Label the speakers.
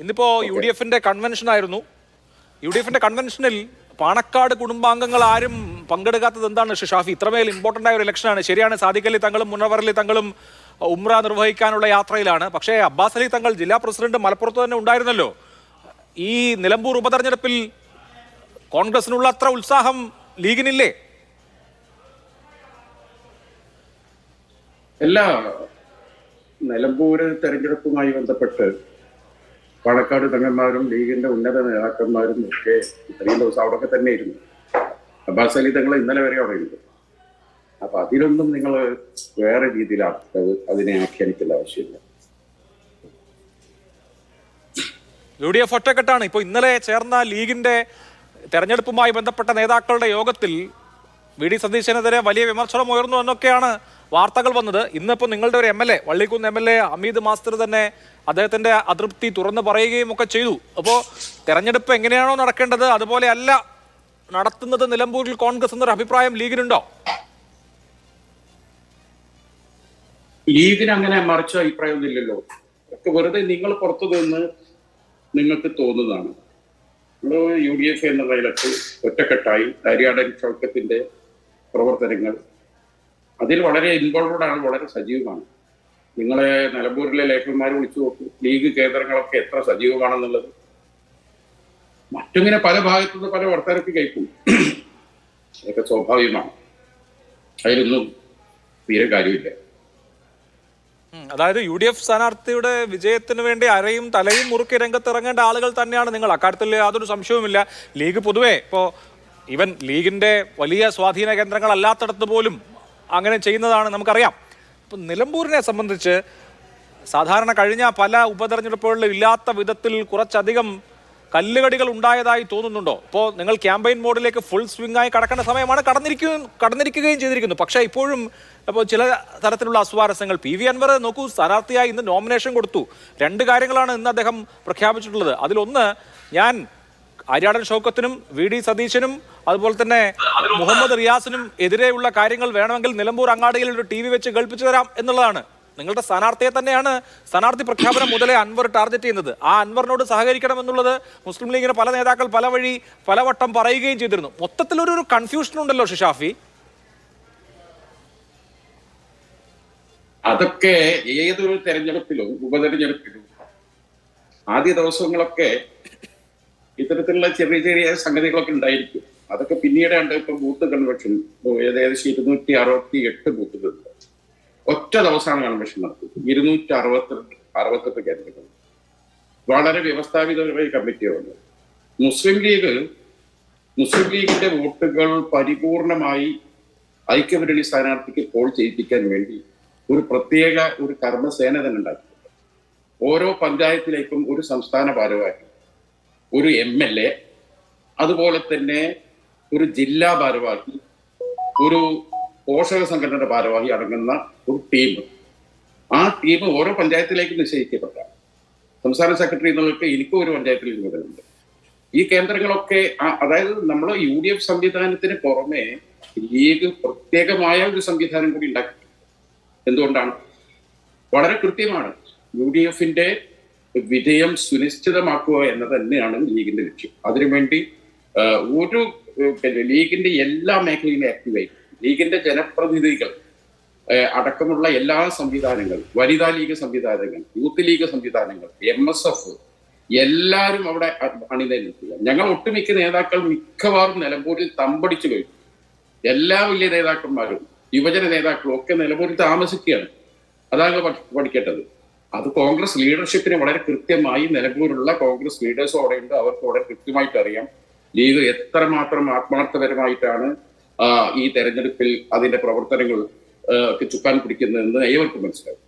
Speaker 1: ഇന്നിപ്പോ U D എഫിന്റെ convention ആയിരുന്നു. യു ഡി എഫിന്റെ കൺവെൻഷനിൽ പാണക്കാട് കുടുംബാംഗങ്ങൾ ആരും പങ്കെടുക്കാത്തത് എന്താണ് ഷാഫി? ഇത്രമേൽ ഇമ്പോർട്ടന്റ് ആയ ഒരു ഇലക്ഷനാണ് ശരിയാണ് സാദിഖ് അലി തങ്ങളും മുനവർ അലി തങ്ങളും ഉംറ നിർവഹിക്കാനുള്ള യാത്രയിലാണ്. പക്ഷേ അബ്ബാസ് അലി തങ്ങൾ ജില്ലാ പ്രസിഡന്റ് മലപ്പുറത്ത് തന്നെ ഉണ്ടായിരുന്നല്ലോ. ഈ നിലമ്പൂർ ഉപതെരഞ്ഞെടുപ്പിൽ കോൺഗ്രസിനുള്ള അത്ര ഉത്സാഹം ലീഗിനില്ലേ?
Speaker 2: എല്ലാ നിലമ്പൂര് തെരഞ്ഞെടുപ്പുമായി ബന്ധപ്പെട്ട് പാണക്കാട് തങ്ങന്മാരും ലീഗിന്റെ ഉന്നത നേതാക്കന്മാരും ഒക്കെ ഇത്രയും ദിവസം അവിടെ തന്നെ ഇരുന്നു. അബ്ബാസ് അലി തങ്ങൾ ഇന്നലെ വരെ അവിടെ ഇരുന്നു അപ്പൊ അതിലൊന്നും നിങ്ങൾ വേറെ രീതിയിൽ അതിനെ ആഖ്യാനിക്കേണ്ട ആവശ്യമില്ല.
Speaker 1: യു ഡി എഫ് ഒറ്റക്കെട്ടാണ്. ഇപ്പോൾ ഇന്നലെ ചേർന്ന ലീഗിന്റെ തെരഞ്ഞെടുപ്പുമായി ബന്ധപ്പെട്ട നേതാക്കളുടെ യോഗത്തിൽ വി ഡി സതീശനെതിരെ വലിയ വിമർശനം ഉയർന്നു എന്നൊക്കെയാണ് വാർത്തകൾ വന്നത്. ഇന്നിപ്പോൾ നിങ്ങളുടെ ഒരു M L A Vallikkunnu M L A Hameed master തന്നെ അദ്ദേഹത്തിന്റെ അതൃപ്തി തുറന്നു പറയുകയും ഒക്കെ ചെയ്തു. അപ്പോൾ തെരഞ്ഞെടുപ്പ് എങ്ങനെയാണോ നടക്കേണ്ടത്? അതുപോലെ അല്ല നടത്തുന്നത് നിലമ്പൂരിൽ കോൺഗ്രസ് എന്നൊരു അഭിപ്രായം ലീഗിനുണ്ടോ?
Speaker 2: ലീഗിന് അങ്ങനെ മറിച്ച അഭിപ്രായമൊന്നും ഇല്ലല്ലോ ഒക്കെ വെറുതെ നിങ്ങൾ പുറത്തു നിന്ന് നിങ്ങൾക്ക് തോന്നുന്നതാണ്. യു ഡി എഫ് എന്ന നിലയ്ക്ക് ഒറ്റക്കെട്ടായി ഹരിയാടൻ ചൗക്കത്തിന്റെ പ്രവർത്തനങ്ങൾ. അതിൽ വളരെ ഇൻവോൾവഡ് ആണ് വളരെ സജീവമാണ്. നിങ്ങളെ നിലമ്പൂരിലെ ലേഖകന്മാർ വിളിച്ചു നോക്കൂ. ലീഗ് കേന്ദ്രങ്ങളൊക്കെ എത്ര സജീവമാണെന്നുള്ളത്. മറ്റിങ്ങനെ പല ഭാഗത്തുനിന്ന് പല വർത്തകർക്ക് കേൾക്കും. അതൊക്കെ സ്വാഭാവികമാണ്. അതിലൊന്നും തീരെ കാര്യമില്ല.
Speaker 1: അതായത് യു ഡി എഫ് സ്ഥാനാർത്ഥിയുടെ വിജയത്തിന് വേണ്ടി അരയും തലയും മുറുക്കി രംഗത്തിറങ്ങേണ്ട ആളുകൾ തന്നെയാണ് നിങ്ങൾ. അക്കാര്യത്തിൽ യാതൊരു സംശയവുമില്ല. ലീഗ് പൊതുവെ ഇപ്പോൾ ഈവൻ ലീഗിന്റെ വലിയ സ്വാധീന കേന്ദ്രങ്ങളല്ലാത്തടത്ത് പോലും അങ്ങനെ ചെയ്യുന്നതാണ് നമുക്കറിയാം. ഇപ്പം നിലമ്പൂരിനെ സംബന്ധിച്ച് സാധാരണ കഴിഞ്ഞ പല ഉപതെരഞ്ഞെടുപ്പുകളിലും ഇല്ലാത്ത വിധത്തിൽ കുറച്ചധികം കല്ലുകടികൾ ഉണ്ടായതായി തോന്നുന്നുണ്ടോ? ഇപ്പോൾ നിങ്ങൾ ക്യാമ്പയിൻ മോഡിലേക്ക് ഫുൾ സ്വിംഗ് ആയി കടക്കേണ്ട സമയമാണ് കടന്നിരിക്കുകയും കടന്നിരിക്കുകയും ചെയ്തിരിക്കുന്നു. പക്ഷേ ഇപ്പോഴും അപ്പോൾ ചില തരത്തിലുള്ള അസ്വാരസ്യങ്ങൾ. പി വി അൻവർ നോക്കൂ സ്ഥാനാർത്ഥിയായി ഇന്ന് നോമിനേഷൻ കൊടുത്തു. രണ്ട് കാര്യങ്ങളാണ് ഇന്ന് അദ്ദേഹം പ്രഖ്യാപിച്ചിട്ടുള്ളത്. അതിലൊന്ന് ഞാൻ ആര്യാടൻ ഷൗക്കത്തിനും വി ഡി സതീശനും അതുപോലെ തന്നെ മുഹമ്മദ് റിയാസിനും എതിരെയുള്ള കാര്യങ്ങൾ വേണമെങ്കിൽ നിലമ്പൂർ അങ്ങാടിയിൽ ഒരു ടി വി വെച്ച് കേൾപ്പിച്ചു തരാം എന്നുള്ളതാണ്. നിങ്ങളുടെ സ്ഥാനാർത്ഥിയെ തന്നെയാണ് സ്ഥാനാർത്ഥി പ്രഖ്യാപനം മുതലേ അൻവർ ടാർഗറ്റ് ചെയ്യുന്നത്. ആ അൻവറിനോട് സഹകരിക്കണം എന്നുള്ളത് മുസ്ലിം ലീഗിന് പല നേതാക്കൾ പല വഴി പലവട്ടം പറയുകയും ചെയ്തിരുന്നു. മൊത്തത്തിലൊരു ഒരു കൺഫ്യൂഷൻ ഉണ്ടല്ലോ ഷിഷാഫി.
Speaker 2: അതൊക്കെ ഏതൊരു തെരഞ്ഞെടുപ്പിലും ഉപതെരഞ്ഞെടുപ്പിലും ആദ്യ ദിവസങ്ങളൊക്കെ ഇത്തരത്തിലുള്ള ചെറിയ ചെറിയ സംഗതികളൊക്കെ ഉണ്ടായിരിക്കും. അതൊക്കെ പിന്നീടാണ്ട് ഇപ്പൊ ബൂത്ത് കൺവെൻഷൻ ഏകദേശം ഇരുന്നൂറ്റി അറുപത്തി എട്ട് ബൂത്തുകളുണ്ട് ഒറ്റ ദിവസമാണ് കൺവെൻഷൻ നടത്തുന്നത് ഇരുന്നൂറ്റി അറുപത്തിരണ്ട് അറുപത്തെട്ട് കേന്ദ്രങ്ങൾ. വളരെ വ്യവസ്ഥാപിതമായ കമ്മിറ്റിയാണ് മുസ്ലിം ലീഗ് മുസ്ലിം ലീഗിന്റെ വോട്ടുകൾ പരിപൂർണമായി ഐക്യമുന്നണി സ്ഥാനാർത്ഥിക്ക് പോൾ ചെയ്യിപ്പിക്കാൻ വേണ്ടി ഒരു പ്രത്യേക ഒരു കർമ്മസേന തന്നെ ഉണ്ടാക്കിയിട്ടുണ്ട്. ഓരോ പഞ്ചായത്തിലേക്കും ഒരു സംസ്ഥാന ഭാരവാഹി ഒരു എം എൽ എ അതുപോലെ തന്നെ ഒരു ജില്ലാ ഭാരവാഹി ഒരു പോഷക സംഘടനയുടെ ഭാരവാഹി അടങ്ങുന്ന ഒരു ടീം. ആ ടീം ഓരോ പഞ്ചായത്തിലേക്ക് നിശ്ചയിക്കപ്പെട്ട സംസ്ഥാന സെക്രട്ടറി എന്നുള്ളവർക്ക് എനിക്കും ഒരു പഞ്ചായത്തിൽ ചുമതലയുണ്ട് ഈ കേന്ദ്രങ്ങളൊക്കെ അതായത് നമ്മൾ യു ഡി എഫ് സംവിധാനത്തിന് പുറമെ ലീഗ് പ്രത്യേകമായ ഒരു സംവിധാനം കൂടി ഉണ്ടാക്കി. എന്തുകൊണ്ടാണ്? വളരെ കൃത്യമാണ്. യു ഡി എഫിന്റെ വിജയം സുനിശ്ചിതമാക്കുക എന്നത് തന്നെയാണ് ലീഗിന്റെ ലക്ഷ്യം. അതിനുവേണ്ടി ഒരു ലീഗിന്റെ എല്ലാ മേഖലയിലും ആക്റ്റീവായി ലീഗിന്റെ ജനപ്രതിനിധികൾ അടക്കമുള്ള എല്ലാ സംവിധാനങ്ങൾ വനിതാ ലീഗ് സംവിധാനങ്ങൾ യൂത്ത് ലീഗ് സംവിധാനങ്ങൾ എം എസ് എഫ് എല്ലാവരും അവിടെ അണിനിരക്കുക ഞങ്ങൾ ഒട്ടുമിക്ക നേതാക്കൾ മിക്കവാറും നിലമ്പൂരിൽ തമ്പടിച്ചു കഴിഞ്ഞു എല്ലാ വലിയ നേതാക്കന്മാരും യുവജന നേതാക്കളും ഒക്കെ നിലമ്പൂരിൽ താമസിക്കുകയാണ്. അതാണ് പഠി- പഠിക്കേണ്ടത്. അത് കോൺഗ്രസ് ലീഡർഷിപ്പിന് വളരെ കൃത്യമായി നിലമ്പൂരിലുള്ള കോൺഗ്രസ് ലീഡേഴ്സും അവിടെയുണ്ട് അവർക്ക് വളരെ കൃത്യമായിട്ട് അറിയാം ലീഗ് എത്രമാത്രം ആത്മാർത്ഥപരമായിട്ടാണ് ഈ തെരഞ്ഞെടുപ്പിൽ അതിന്റെ പ്രവർത്തനങ്ങൾ ചുക്കാൻ പിടിക്കുന്നതെന്ന് ഏവർക്കും മനസ്സിലാവും.